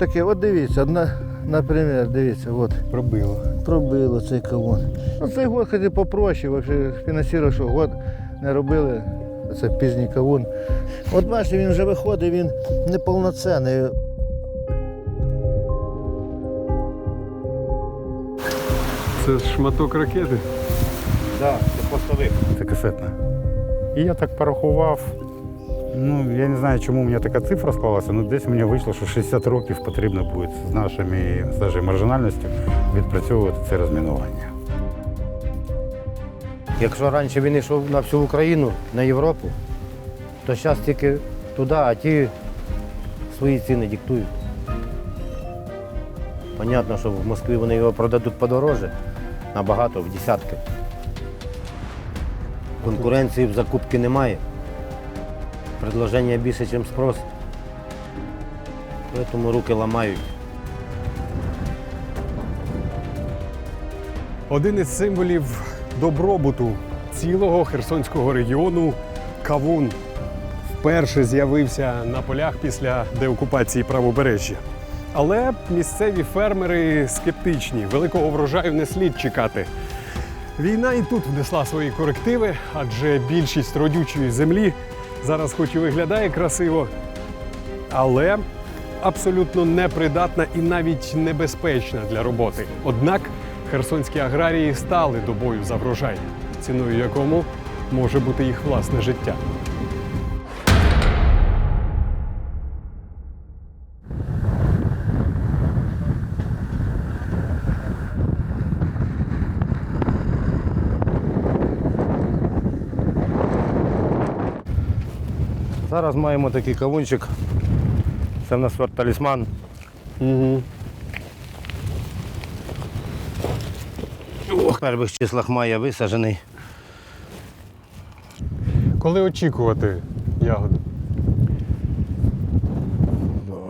таке, от дивіться, на, наприклад, дивіться, от Пробило. пробило цей кавун. Ну цей год хоч попроще, взагалі фінансував, що год не робили. Це пізній кавун. От бачите, він вже виходить, він неповноцінний. Це шматок ракети. Так, це постовик. Це касетна. І я так порахував. Ну, я не знаю, чому у мене така цифра склалася, але десь мені вийшло, що 60 років потрібно буде з нашими з нашою маржинальністю відпрацьовувати це розмінування. Якщо раніше він йшов на всю Україну, на Європу, то зараз тільки туди, а ті свої ціни диктують. Понятно, що в Москві вони його продадуть подороже, набагато, в десятки. Конкуренції в закупці немає. Предложення більше, ніж спрос. Тому руки ламають. Один із символів добробуту цілого Херсонського регіону кавун вперше з'явився на полях після деокупації правобережжя. Але місцеві фермери скептичні, великого врожаю не слід чекати. Війна і тут внесла свої корективи, адже більшість родючої землі зараз хоч і виглядає красиво, але абсолютно непридатна і навіть небезпечна для роботи. Однак херсонські аграрії стали до бою за врожай, ціною якому може бути їх власне життя. Зараз маємо такий кавунчик. Це в нас сорт талісман. Угу. В перших числах мая висаджений. Коли очікувати ягоди?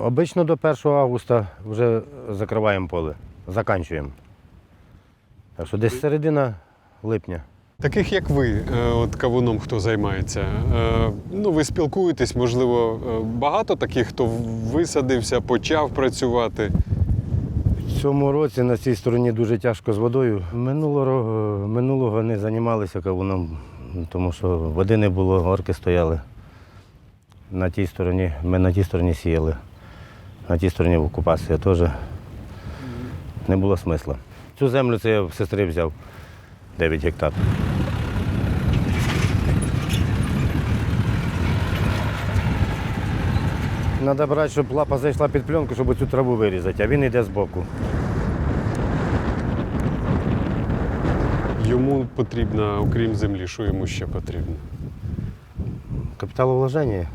Обично до 1 августа вже закриваємо поле, заканчуємо. Так що десь середина липня. Таких як ви, е, от кавуном хто займається, е, ну ви спілкуєтесь, можливо, е, багато таких, хто висадився, почав працювати. В цьому році на цій стороні дуже тяжко з водою. Минулого, минулого не займалися кавуном, тому що води не було, горки стояли. На тій стороні, ми на тій стороні сіяли. На тій стороні в окупації теж не було смисла. Цю землю це я в сестри взяв 9 гектар. Треба брати, щоб лапа зайшла під пленку, щоб цю траву вирізати, а він йде збоку. Йому потрібно, окрім землі, що йому ще потрібно? Капіталовложення.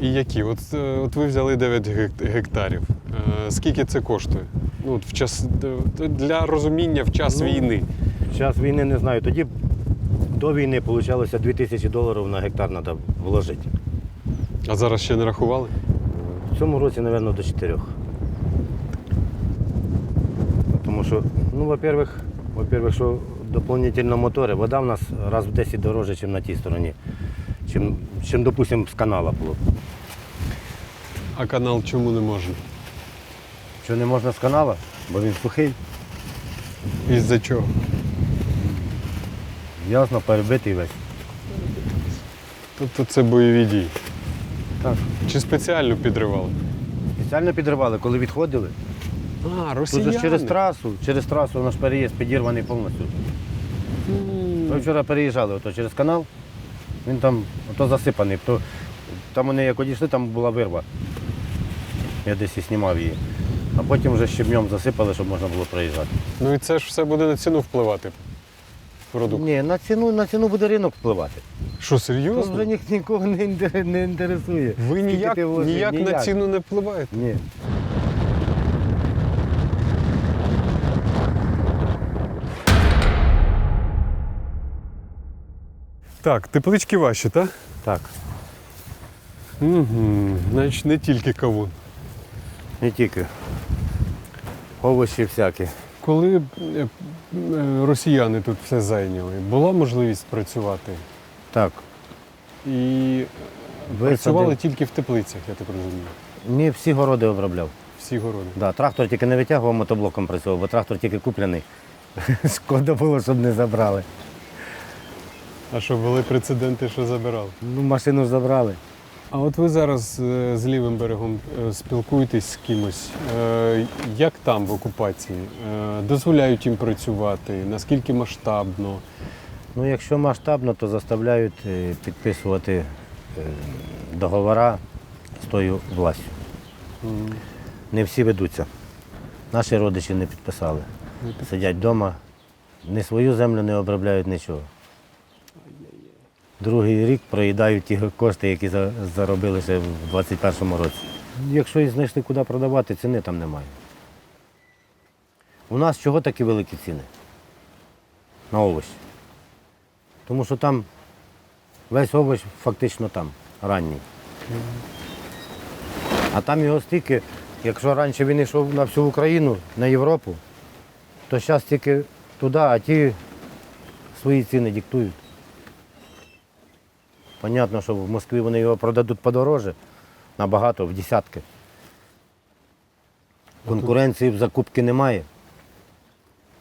І які? От, е, от ви взяли 9 гектарів. Е, Скільки це коштує? Ну, в час, для розуміння в час Ну, війни. Зараз війни не знаю. Тоді до війни вийшло 2 тисячі доларів на гектар треба вложити. А зараз ще не рахували? В цьому році, мабуть, до 4. Тому що, ну, во-первых, во-первых, що доповнительно мотори, вода в нас раз в 10 дорожче, ніж на тій стороні. Чим, чим допустимо, з канала було. А канал чому не можна? Що не можна з канала, бо він сухий, Із-за чого? ясно, перебитий весь. Тобто це бойові дії. Так. Чи спеціально підривали? Спеціально підривали, коли відходили. А, Тут росіяни. ж через трасу, через трасу наш переїзд підірваний повністю. Ми вчора переїжджали ото через канал, він там ото засипаний. То, там вони як одійшли, там була вирва. Я десь і знімав її. А потім вже щебнем засипали, щоб можна було проїжджати. Ну і це ж все буде на ціну впливати. Продукт. Ні, на ціну, на ціну буде ринок впливати. Що, Це серйозно? вже ні, нікого не, інтер- не інтересує. Ви Скільки ніяк, ти ніяк на ціну не впливаєте? Ні. Так, теплички ваші, так? Так, Угу. Значить, не тільки кавун. не тільки. Овочі всякі. Коли е, е, росіяни тут все зайняли, була можливість працювати. Так, І висадив. працювали тільки в теплицях, я так розумію. Ні, всі городи обробляв. Всі городи. Да, трактор тільки не витягував, мотоблоком працював, бо трактор тільки куплений. Шкода було, щоб не забрали. А що, були прецеденти, що забирали? Ну, машину ж забрали. А от ви зараз е, з лівим берегом е, спілкуєтесь з кимось. Е, Як там в окупації? Дозволяють їм працювати? Наскільки масштабно? Ну, якщо масштабно, то заставляють підписувати договори з тою властю. М, Не всі ведуться. Наші родичі не підписали. Сидять вдома, ні свою землю не обробляють нічого. Другий рік проїдають ті кошти, які за- заробили ще в 2021 році. Якщо і знайшли куди продавати, ціни там немає. У нас чого такі великі ціни на овочі? Тому що там весь овоч фактично там, ранній. А там його стільки, якщо раніше він йшов на всю Україну, на Європу, то зараз тільки туди, а ті свої ціни диктують. Понятно, що в Москві вони його продадуть подороже, набагато, в десятки. Конкуренції в закупки немає.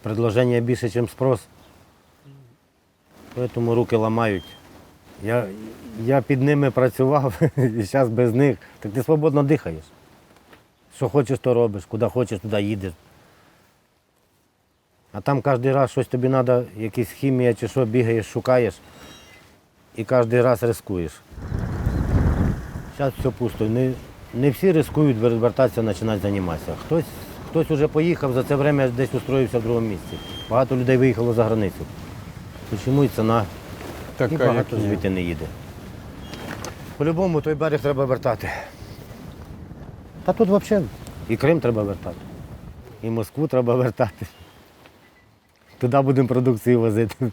Предложення більше, ніж спрос. Тому руки ламають. Я, я під ними працював і зараз без них. Так ти свободно дихаєш. Що хочеш, то робиш, куди хочеш, туди їдеш. А там кожен раз щось тобі треба, якась хімія чи що, бігаєш, шукаєш і кожен раз рискуєш. Зараз все пусто. Не, не всі рискують вертатися, починати займатися. Хтось, хтось вже поїхав, за це время десь устроївся в другому місці. Багато людей виїхало за границю. Чому і ціна і Така, як багато є. звідти не їде. По-любому той берег треба вертати. Та тут взагалі і Крим треба вертати, і Москву треба вертати. Туди будемо продукцію возити.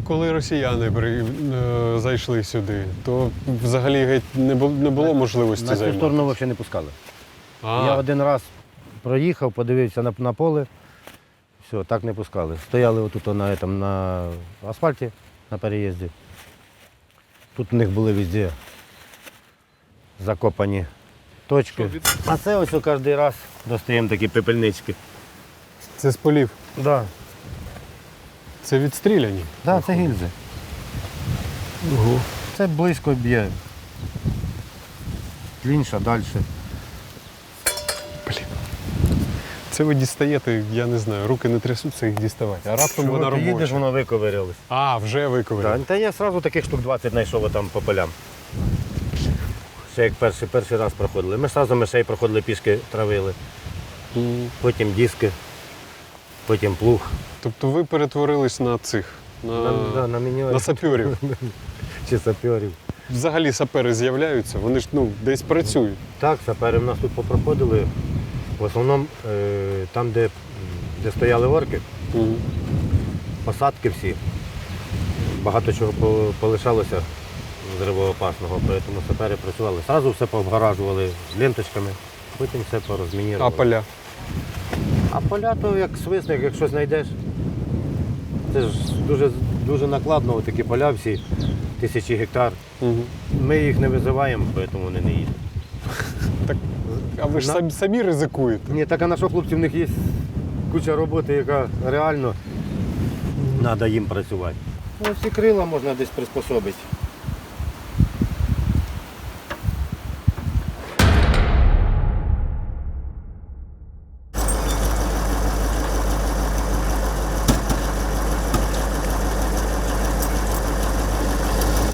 А коли росіяни при- е, зайшли сюди, то взагалі геть не було, не було можливості На цю сторону взагалі не пускали. А, Я один раз проїхав, подивився на, на поле, все, так не пускали. Стояли отут на, этом, на асфальті на переїзді. Тут у них були везде закопані точки. А це ось кожен раз достаємо такі пепельнички. Це з полів. Да. Це відстріляні. Да, це гільзи. Ого. Це близько б'є. Інша далі. Блін. Це ви дістаєте, я не знаю, руки не трясуться їх діставати. А раптом вона Ти їдеш, воно виковирялось. А, вже виковали. Да, та я одразу таких штук 20 знайшов там по полям. Ще як перший, перший раз проходили. Ми одразу мишей проходили пішки, травили, потім диски, потім плуг. Тобто ви перетворились на цих, на, На, да, на міньорів на саперів. чи саперів. Взагалі сапери з'являються, вони ж ну, десь працюють. Так, сапери в нас тут попроходили. В основному е, там, де, де стояли орки, Мгм. посадки всі. Багато чого по- полишалося зривоопасного, тому сапери працювали. Зразу все пообгаражували ленточками, потім все порозмінірували. А поля. А поля то як свисник, як щось знайдеш. Це ж дуже, дуже накладно, такі поля всі, тисячі гектар. Мгм. Ми їх не визиваємо, тому вони не їдуть. Так, а ви ж На- самі, самі ризикуєте. Ні, так а на що хлопці, в них є куча роботи, яка реально треба їм працювати. Ну, всі крила можна десь приспособити.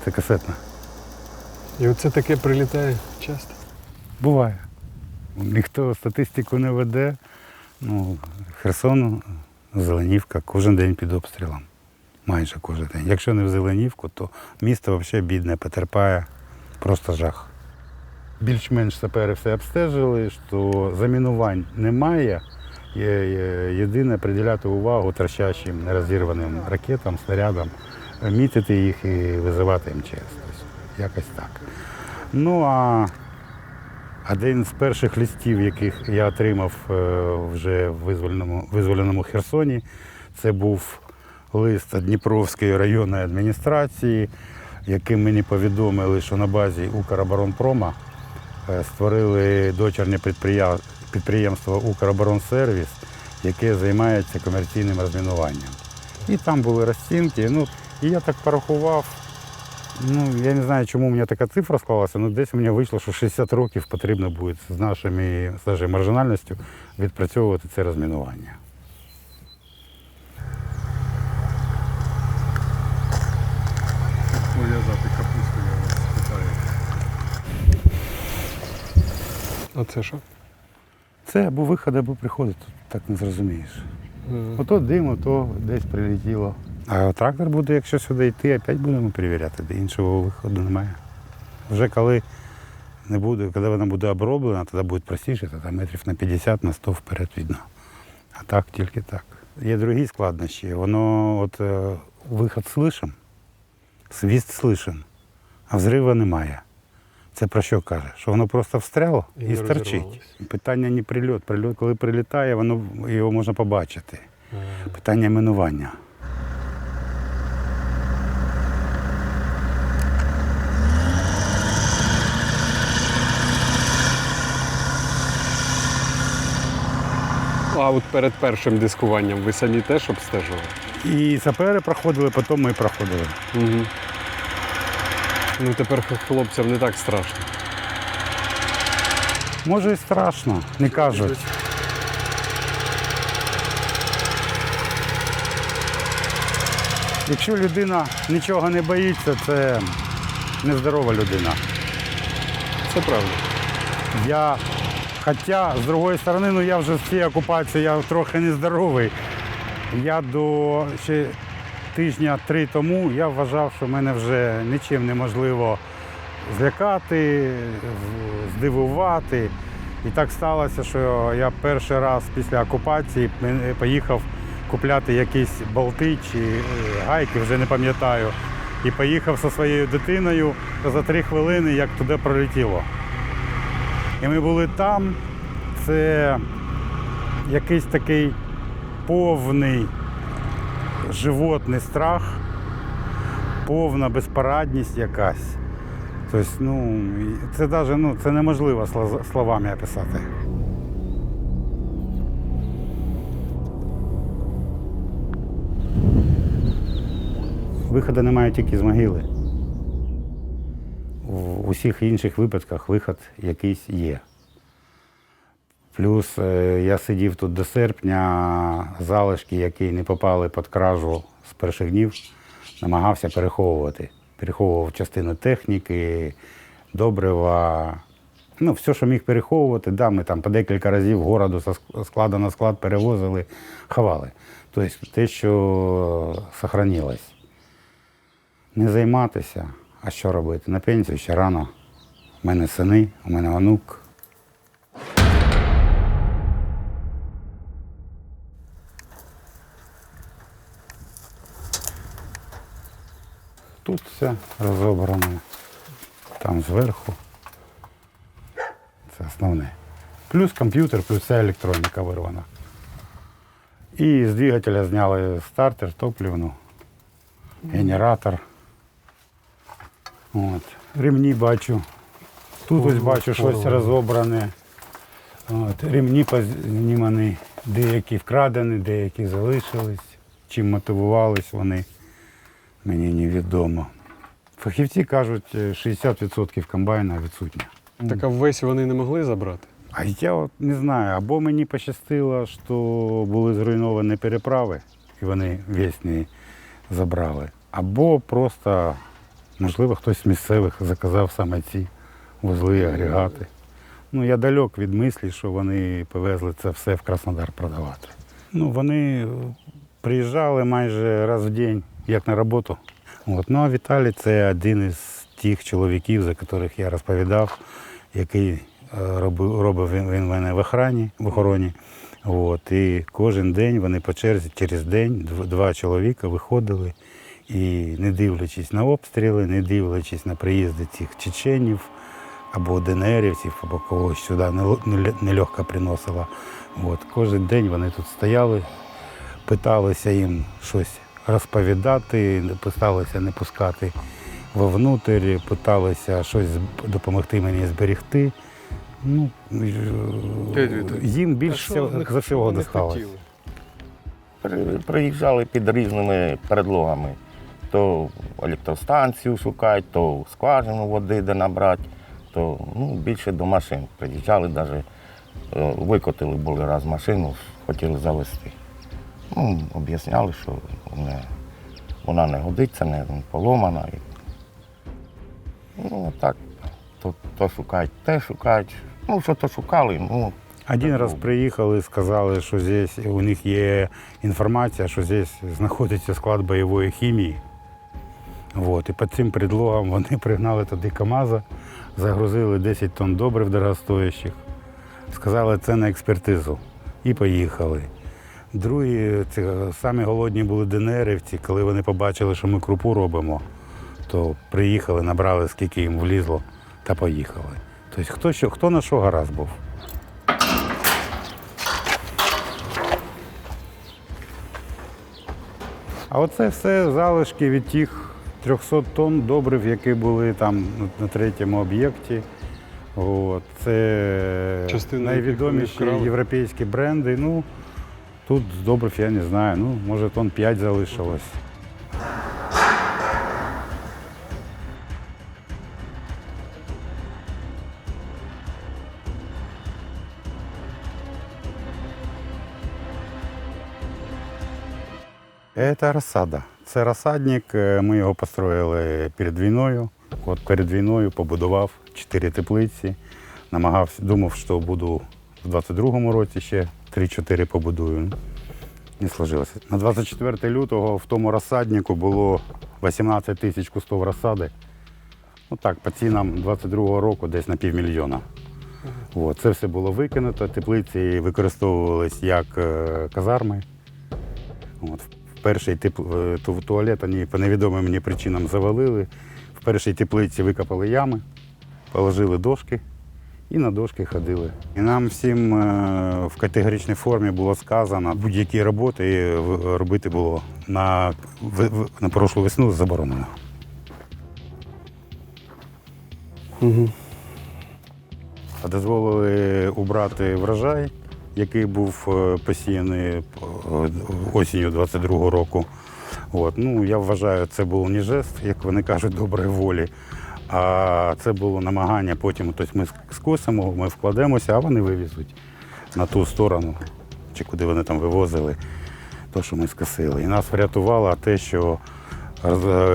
Це касетна. І оце таке прилітає часто. Буває. Ніхто статистику не веде. Ну, Херсон, Зеленівка кожен день під обстрілом. Майже кожен день. Якщо не в Зеленівку, то місто взагалі бідне, потерпає. Просто жах. Більш-менш сапери все обстежили, що замінувань немає. Єдине приділяти увагу трощащим нерозірваним ракетам, снарядам, мітити їх і визивати МЧС. Тобто, якось так. Ну а один з перших листів, яких я отримав е, вже в визволеному, визволеному Херсоні, це був лист Дніпровської районної адміністрації, яким мені повідомили, що на базі Укроборонпрома е, створили дочірнє підприємство Укроборонсервіс, яке займається комерційним розмінуванням. І там були розцінки. Ну, і я так порахував. Ну, я не знаю, чому у мене така цифра склалася, але десь у мене вийшло, що 60 років потрібно буде з нашими, з нашою маржинальністю відпрацьовувати це розмінування. Пов'язати капусту, я вас питаю. А це що? Це або виход, або приходить, тут так не зрозумієш. Ото дим, ото десь прилетіло. А трактор буде, якщо сюди йти, опять будемо перевіряти, де іншого виходу немає. Вже коли не буде, коли вона буде оброблена, тоді буде простіше, тоді метрів на 50, на 100 вперед видно. А так, тільки так. Є другі складнощі. Воно от е, виход слышен, свіст слышен, а взрива немає. Це про що каже? Що воно просто встряло І і, стерчить. Питання не прильот. Прильот, коли прилітає, воно його можна побачити. Питання минування. А от перед першим дискуванням ви самі теж обстежували? І сапери проходили, потім ми проходили. Угу. Ну тепер хлопцям не так страшно. Може і страшно, не кажуть. Якщо людина нічого не боїться, це нездорова людина. Це правда. Я, хоча, з другої сторони, ну я вже в цій окупації, я трохи нездоровий. Я до ще тижня три тому я вважав, що мене вже нічим неможливо злякати, здивувати. І так сталося, що я перший раз після окупації поїхав купляти якісь болти чи е, гайки, вже не пам'ятаю. І поїхав зі своєю дитиною за три хвилини, як туди пролетіло. І ми були там. Це якийсь такий повний животний страх, повна безпорадність якась. Тобто, ну, це навіть ну, це неможливо словами описати. Виходу немає тільки з могили. В усіх інших випадках виход якийсь є. Плюс е, я сидів тут до серпня, залишки, які не попали під кражу з перших днів, намагався переховувати. Переховував частину техніки, добрива, ну, все, що міг переховувати, да, ми там по декілька разів городу з складу на склад перевозили, ховали. Тобто те, що сохранилось. Не займатися, а що робити? На пенсію ще рано. У мене сини, у мене онук. Тут все розобрано. Там зверху. Це основне. Плюс комп'ютер, плюс вся електроніка вирвана. І з двигателя зняли стартер, топливну, генератор. От. Ремні бачу. Тут ось бачу щось розобране. От. Ремні познімані, деякі вкрадені, деякі залишились. Чим мотивувались вони, мені невідомо. Фахівці кажуть, е, 60% комбайна відсутня. Так а весь вони не могли забрати? А я от не знаю, або мені пощастило, що були зруйновані переправи, і вони весь не забрали, або просто, можливо, хтось з місцевих заказав саме ці вузли, агрегати. Ну, я далек від мислі, що вони повезли це все в Краснодар продавати. Ну, вони приїжджали майже раз в день, як на роботу. От. Ну, а Віталій це один із тих чоловіків, за яких я розповідав, який е, робив, робив він, мене в охрані, в охороні. От. І кожен день вони по черзі, через день два чоловіка виходили і, не дивлячись на обстріли, не дивлячись на приїзди цих чеченів або ДНРівців, або когось сюди нел- неле- нелегко приносила. От. Кожен день вони тут стояли, питалися їм щось розповідати, питалися не пускати вовнутрі, питалися щось допомогти мені зберегти. Ну, е, їм більше за всього хотіли? Приїжджали під різними предлогами. То електростанцію шукати, то скважину води де набрати, то ну, більше до машин. Приїжджали навіть, викотили були раз машину, хотіли завести. Ну, об'ясняли, що не, вона не годиться, не поломана. Ну, так, то, то шукають, те шукають. Ну, що то шукали, ну, Один раз приїхали, сказали, що здесь у них є інформація, що здесь знаходиться склад бойової хімії. Вот. І під цим предлогом вони пригнали туди КАМАЗа, загрузили 10 тонн добрив дорогостоящих, сказали, це на експертизу. І поїхали. Другі, ці, самі голодні були ДНРівці, коли вони побачили, що ми крупу робимо, то приїхали, набрали, скільки їм влізло, та поїхали. Тобто хто, що, хто на що гаразд був. А оце все залишки від тих 300 тонн добрив, які були там на- третьому об'єкті. Це Частина найвідоміші європейські бренди. Ну, тут з добрив я не знаю. Ну, може, тонн 5 залишилось. Це розсада. Це розсадник. е, Ми його построїли перед війною. От перед війною побудував чотири теплиці. Намагався, думав, що буду в 22-му році ще 3-4 побудую. Не сложилося. На 24 лютого в тому розсаднику було 18 тисяч кустов розсади. Ну так, по цінам 22-го року десь на півмільйона. От, це все було викинуто. Теплиці використовувались як е, казарми. От, перший тип, е, ту- туалет вони по невідомим мені причинам завалили. В першій теплиці викопали ями, положили дошки і на дошки ходили. І нам всім е, в категоричній формі було сказано, будь-які роботи е, робити було на, на прошлу весну заборонено. Угу. Дозволили убрати врожай, який був е, посіяний е, осінню 22-го року. От. Ну, я вважаю, це був не жест, як вони кажуть, доброї волі. А це було намагання потім, тобто ми скосимо, ми вкладемося, а вони вивезуть на ту сторону, чи куди вони там вивозили, то, що ми скосили. І нас врятувало те, що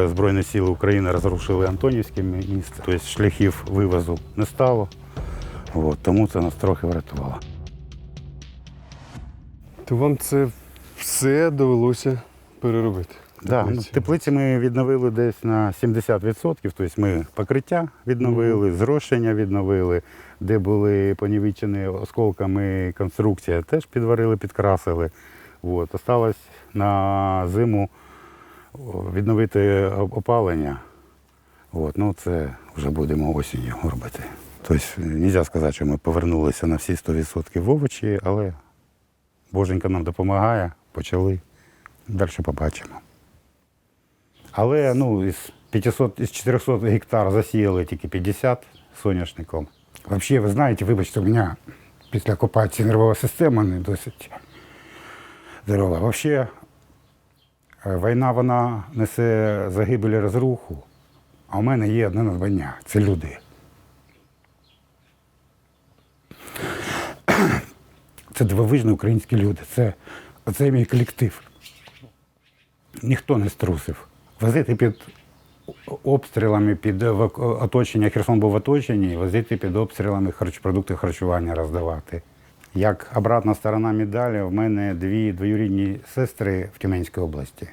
Збройні сили України розрушили Антонівське місто, тобто шляхів вивозу не стало. От, тому це нас трохи врятувало. То вам це все довелося переробити. Да, ну, Теплиці. теплиці ми відновили десь на 70%. Тобто ми покриття відновили, зрошення відновили, де були понівечені осколками конструкція, теж підварили, підкрасили. От. Осталось на зиму відновити опалення. От. Ну, це вже будемо осінню робити. Тобто, не можна сказати, що ми повернулися на всі 100% в овочі, але Боженька нам допомагає, почали. Далі побачимо. Але ну, із 500, із 400 гектар засіяли тільки 50 соняшником. Взагалі, ви знаєте, вибачте, у мене після окупації нервова система не досить здорова. Взагалі, е, війна вона несе загибель і розруху, а у мене є одне надбання це люди. Це дивовижні українські люди. Це, це мій колектив. Ніхто не струсив. Возити під обстрілами, під оточення, Херсон був в оточенні, возити під обстрілами харч, продукти харчування роздавати. Як обратна сторона медалі, в мене дві двоюрідні сестри в Тюменській області.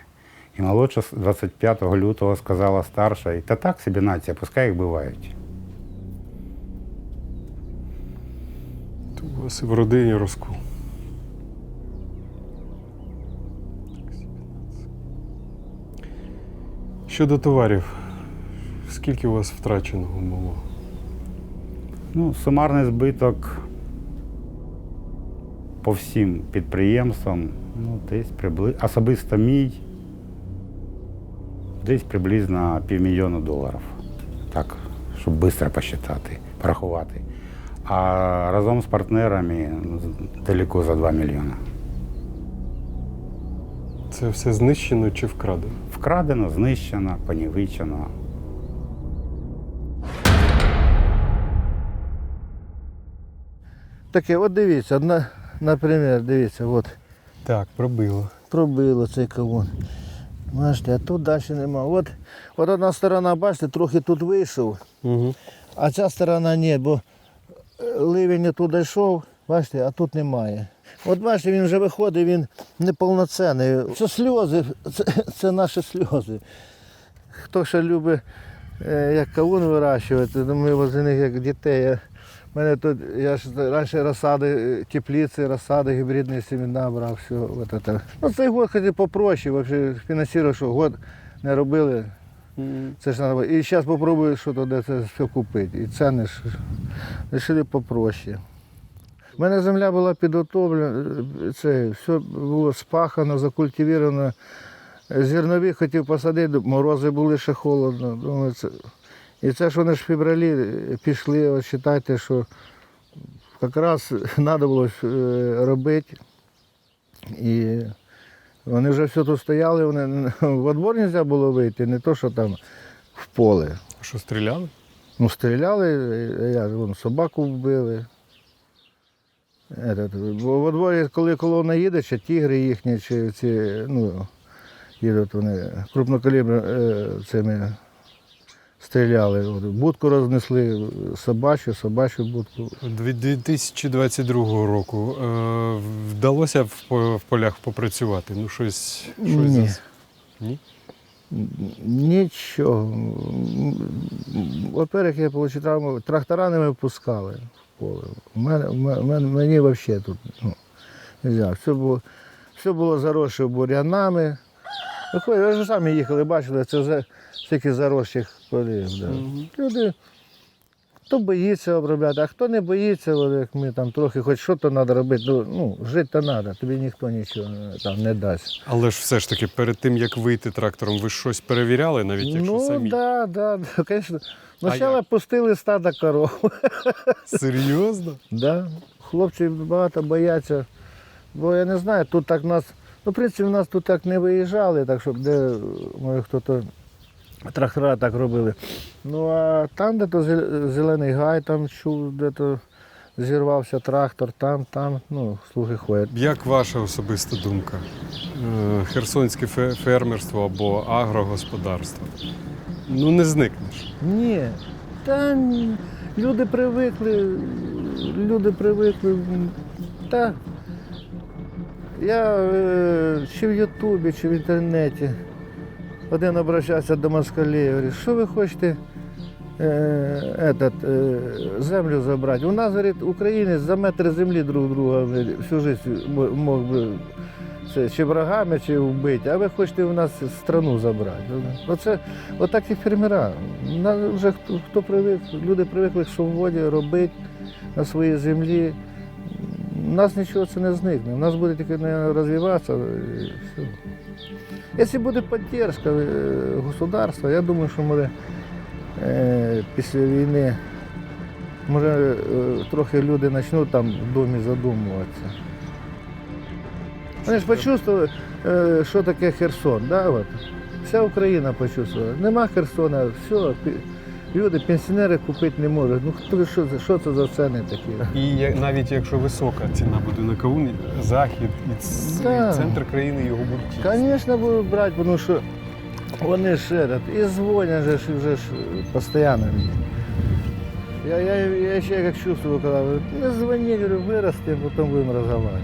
І молодша з 25 лютого сказала старша, та так собі нація, пускай їх бувають. У вас і в родині розкол. Щодо товарів, скільки у вас втраченого було? Ну, сумарний збиток по всім підприємствам, ну, десь приблизно. Особисто мій Десь приблизно півмільйона доларів. Так, щоб швидко посчитати, порахувати. А разом з партнерами ну, далеко за 2 мільйони. Це все знищено чи вкрадено? Вкрадено, знищено, понівечено. Таке, от дивіться, одна, наприклад, дивіться, от Так, пробило. пробило цей кавун. Бачите, а тут далі нема. От, от одна сторона, бачите, трохи тут вийшов, Угу. а ця сторона ні, бо ливень туди йшов, бачите, а тут немає. От бачите, він вже виходить, він неповноцінний. Це сльози, це, це наші сльози. Хто ще любить е, як кавун вирощувати, то ми возле них як дітей. Я, мене тут, я ж раніше розсади, теплиці, розсади, гібридні семена брав, все. Ну, цей год хоч і попроще, фінансував, що год не робили. Це ж треба. І зараз спробую, що то де це все купити. І ціни ж вирішили попроще. У мене земля була підготовлена, це все було спахано, закультивовано. Зернові хотів посадити, морози були ще холодно. Думаю, це... І це ж вони ж в февралі пішли, от вважайте, що якраз треба було е, робити. І вони вже все тут стояли, вони в двор не можна було вийти, не то, що там в поле. Що стріляли? Ну, стріляли, я, вон, собаку вбили. Этот, бо во дворі, коли колона їде, чи тігри їхні, чи ці, ну, їдуть вони крупнокалібр е, цими стріляли. От, Будку рознесли, собачу, собачу будку. 2022 року е, вдалося в, по- в полях попрацювати? Ну, щось. щось Ні. зас- Ні? Нічого. Во-первых, я отримав травму, трактора не випускали в поле. У мене, мене, мене- мені взагалі тут ну, не можна. Все було, все було заросше бур'янами. Виходить, ви ж самі їхали, бачили, це вже стільки заросших полів. Да. Люди, хто боїться обробляти, а хто не боїться, от як ми там трохи, хоч що то треба робити, ну, ну жити то треба, тобі ніхто нічого там не дасть. Але ж все ж таки, перед тим як вийти трактором, ви щось перевіряли, навіть якщо ну, самі. так, да, да, звісно. Спочатку як? пустили стадо коров. Серйозно? Да. Хлопці багато бояться. Бо я не знаю, тут так нас. Ну, в принципі, в нас тут так не виїжджали, так щоб де може хто-то трактора так робили. Ну а там, де то зелений гай, там чув, де то зірвався трактор, там, там, ну, слухи ходять. Як ваша особиста думка? Е, Херсонське фермерство або агрогосподарство? Ну, не зникнеш. Ні. Та люди привикли, люди привикли. Та. Я е, чи в Ютубі, чи в інтернеті один обращався до москалів, говорить, що ви хочете е, этот, е, землю забрати? У нас, говорить, українець за метр землі друг друга всю життя мог би це, чи врагами, чи вбити, а ви хочете у нас страну забрати. Оце отак і фермера. На- Вже хто, хто привик, люди привикли к свободі робити на своїй землі. У нас нічого це не зникне. У нас буде тільки наверно, розвиватися. І все. Якщо буде підтримка е, государства, я думаю, що може е, після війни може е, трохи люди почнуть там в домі задумуватися. Вони ж почувствували, е, що таке Херсон. Да? От. Вся Україна почувствувала. Нема Херсона, все, люди, пенсіонери купити не можуть. Ну хто що, це- що це за ціни такі? І навіть якщо висока ціна буде на кавун, захід і ц- Да. і центр країни його будуть. їсти. Звісно, будуть брати, тому що вони ж этот, і дзвонять же ж, вже ж постійно мені. Я, я, я ще як чувствую, коли говорю, не дзвони, говорю, вирости, потім будемо розмовляти.